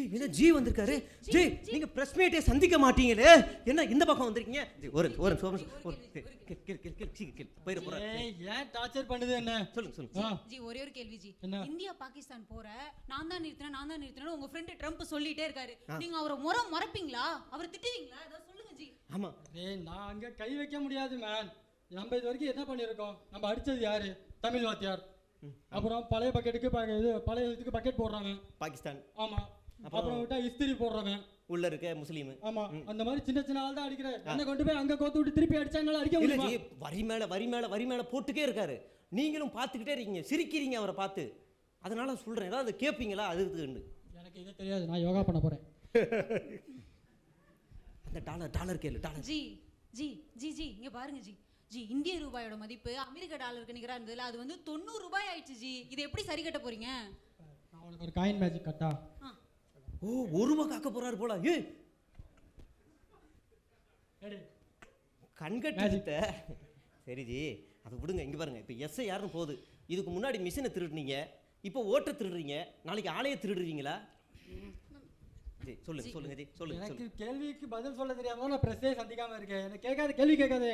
ஏய், என்ன ஜி வந்திருக்காரு? ஜி நீங்க பிரஸ் மீட்டே சந்திக்க மாட்டீங்களே. என்ன இந்த பக்கம் வந்திருக்கீங்க? ஜி, ஒரு ஒரு நிமிஷம், ஒரு நிமிஷம், ஒரு கே- கே- கே- கே- கே- சீக்கிரம் கேளு. போயிட போறேன் ஏய், ஏன் டார்ச்சர் பண்ணுது என்ன? சொல்லுங்க சொல்லுங்க. ஆ, ஜி ஒரே ஒரு கேள்வி ஜி. என்ன? இந்தியா பாகிஸ்தான் போற நான் தான் நிறுத்தினேன் நான் தான் நிறுத்தினேன் உங்க ஃப்ரெண்ட் ட்ரம்ப் சொல்லிட்டே இருக்காரு. நீங்க அவரை முறை மறப்பீங்களா? அவர் திட்டுவீங்களா? ஏதாவது சொல்லுங்க ஜி. ஆமா. டேய் நான் அங்க கை வைக்க முடியாது மேன் நம்ம இது வரைக்கும் என்ன பண்ணியிருக்கோம்? நம்ம அடிச்சது யாரு? தமிழ் வாத்தியார். அப்புறம் பழைய பக்கெட்டுக்கு இது பழைய இதுக்கு பக்கெட் போடுறாங்க. பாகிஸ்தான். ஆமா. அப்புறம் விட்டா இஸ்திரி போடுறவன் உள்ள இருக்க முஸ்லீம். ஆமா அந்த மாதிரி சின்ன சின்ன ஆள் தான் அடிக்கிறேன் என்ன கொண்டு போய் அங்க கோத்து விட்டு திருப்பி அடிச்சா என்னால அடிக்க இல்ல முடியுமா? ஜி வரி மேல வரி மேல வரி மேல போட்டுக்கே இருக்காரு. நீங்களும் பார்த்துக்கிட்டே இருக்கீங்க சிரிக்கிறீங்க அவரை பார்த்து. அதனால சொல்றேன் ஏதாவது கேட்பீங்களா அது இதுன்னு. எனக்கு இது தெரியாது நான் யோகா பண்ண போறேன். அந்த டாலர் டாலர் கேளு dollar. G G G G இங்க பாருங்க ஜி. ஜி இந்திய ரூபாயோட மதிப்பு அமெரிக்க டாலருக்கு நிகரா இருந்ததுல அது வந்து தொண்ணூறு ரூபாய் ஆயிடுச்சு ஜி. இதை எப்படி சரி கட்ட போறீங்க? நான் உனக்கு ஒரு காயின் மேஜிக் கட்டா. ஓ ஒரு ரூபா காக்க போறாரு போல. ஏ. கண்கட்ட சரி ஜி அதை விடுங்க. இங்க பாருங்க. இப்போ எஸ்ஐ யாருன்னு போகுது. இதுக்கு முன்னாடி மிஷினை திருடுனீங்க. இப்போ ஓட்டை திருடுறீங்க. நாளைக்கு ஆலையை திருடுறீங்களா? ஜி சொல்லுங்க சொல்லுங்க ஜி சொல்லுங்க எனக்கு கேள்விக்கு பதில் சொல்ல தெரியாம நான் பிரஸ்ஸே சந்திக்காம இருக்கேன். எனக்கு கேட்காத கேள்வி கேட்காதே.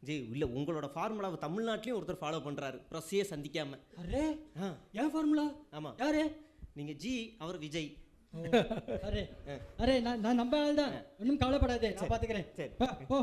ஜி இல்ல உங்களோட ஃபார்முலாவை தமிழ்நாட்டிலையும் ஒருத்தர் ஃபாலோ பண்றாரு. ப்ரெஸ்ஸையே சந்திக்காம. அரே ஆ. ஏன் ஃபார்முலா ஆமா. யாரு? நீங்க ஜி அவர் விஜய். ஓ, அரே அரே நான் நான் நம்ப ஆள் தான். ஒன்றும் கவலைப்படாதே நான் பாத்துக்கிறேன். சரி. போ.